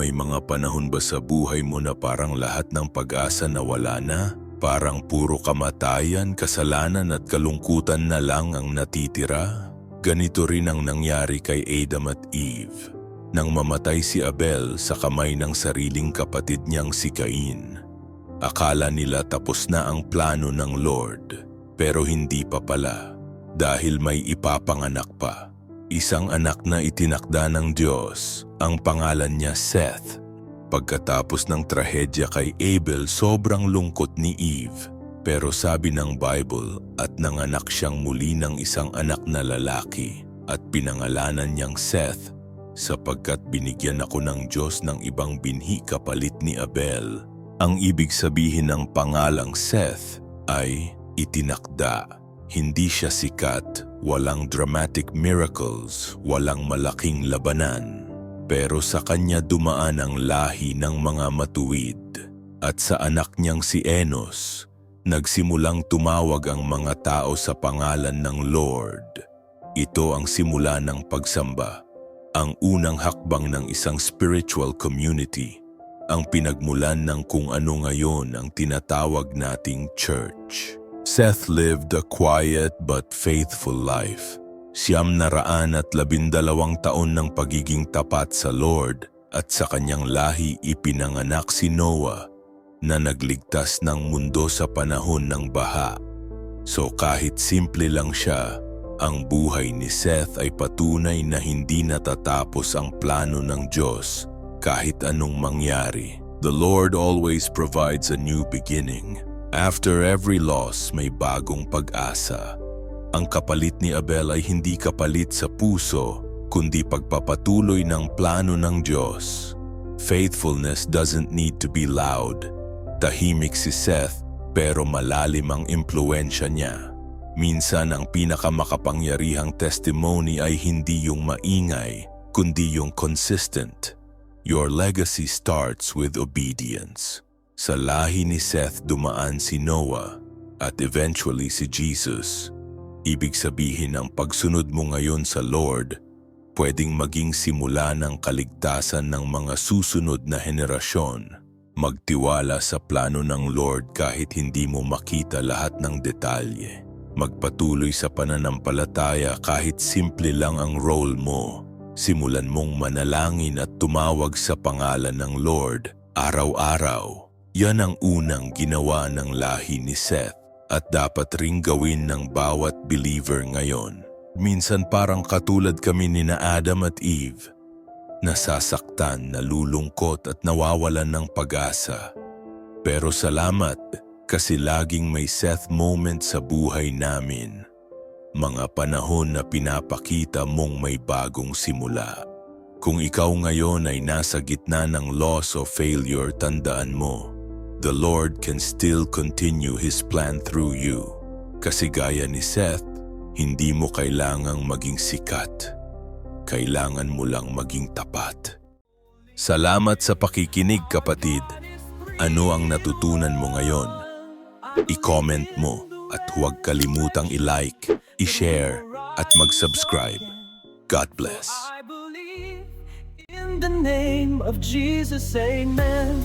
May mga panahon ba sa buhay mo na parang lahat ng pag-asa nawala na? Parang puro kamatayan, kasalanan at kalungkutan na lang ang natitira? Ganito rin ang nangyari kay Adam at Eve. Nang mamatay si Abel sa kamay ng sariling kapatid niyang si Cain. Akala nila tapos na ang plano ng Lord, pero hindi pa pala. Dahil may ipapanganak pa. Isang anak na itinakda ng Diyos, ang pangalan niya Seth. Pagkatapos ng trahedya kay Abel, sobrang lungkot ni Eve. Pero sabi ng Bible at nanganak siyang muli ng isang anak na lalaki at pinangalanan niyang Seth sapagkat binigyan ako ng Diyos ng ibang binhi kapalit ni Abel. Ang ibig sabihin ng pangalang Seth ay itinakda. Hindi siya sikat, walang dramatic miracles, walang malaking labanan. Pero sa kanya dumaan ang lahi ng mga matuwid. At sa anak niyang si Enos, nagsimulang tumawag ang mga tao sa pangalan ng Lord. Ito ang simula ng pagsamba, ang unang hakbang ng isang spiritual community, ang pinagmulan ng kung ano ngayon ang tinatawag nating church. Seth lived a quiet but faithful life. Siyam na raan at labindalawang taon ng pagiging tapat sa Lord at sa kanyang lahi ipinanganak si Noah na nagligtas ng mundo sa panahon ng baha. So kahit simple lang siya, ang buhay ni Seth ay patunay na hindi natatapos ang plano ng Diyos kahit anong mangyari. The Lord always provides a new beginning. After every loss, may bagong pag-asa. Ang kapalit ni Abel ay hindi kapalit sa puso, kundi pagpapatuloy ng plano ng Diyos. Faithfulness doesn't need to be loud. Tahimik si Seth pero malalim ang impluensya niya. Minsan ang pinakamakapangyarihang testimony ay hindi yung maingay, kundi yung consistent. Your legacy starts with obedience. Sa lahi ni Seth dumaan si Noah at eventually si Jesus. Ibig sabihin ang pagsunod mo ngayon sa Lord, pwedeng maging simula ng kaligtasan ng mga susunod na henerasyon. Magtiwala sa plano ng Lord kahit hindi mo makita lahat ng detalye. Magpatuloy sa pananampalataya kahit simple lang ang role mo. Simulan mong manalangin at tumawag sa pangalan ng Lord araw-araw. Yan ang unang ginawa ng lahi ni Seth at dapat ring gawin ng bawat believer ngayon. Minsan parang katulad kami ni na Adam at Eve, nasasaktan, nalulungkot at nawawalan ng pag-asa. Pero salamat kasi laging may Seth moment sa buhay namin. Mga panahon na pinapakita mong may bagong simula. Kung ikaw ngayon ay nasa gitna ng loss o failure, tandaan mo, the Lord can still continue His plan through you. Kasi gaya ni Seth, hindi mo kailangang maging sikat. Kailangan mo lang maging tapat. Salamat sa pakikinig kapatid. Ano ang natutunan mo ngayon? I-comment mo at huwag kalimutang i-like, i-share at mag-subscribe. God bless. In the name of Jesus, amen.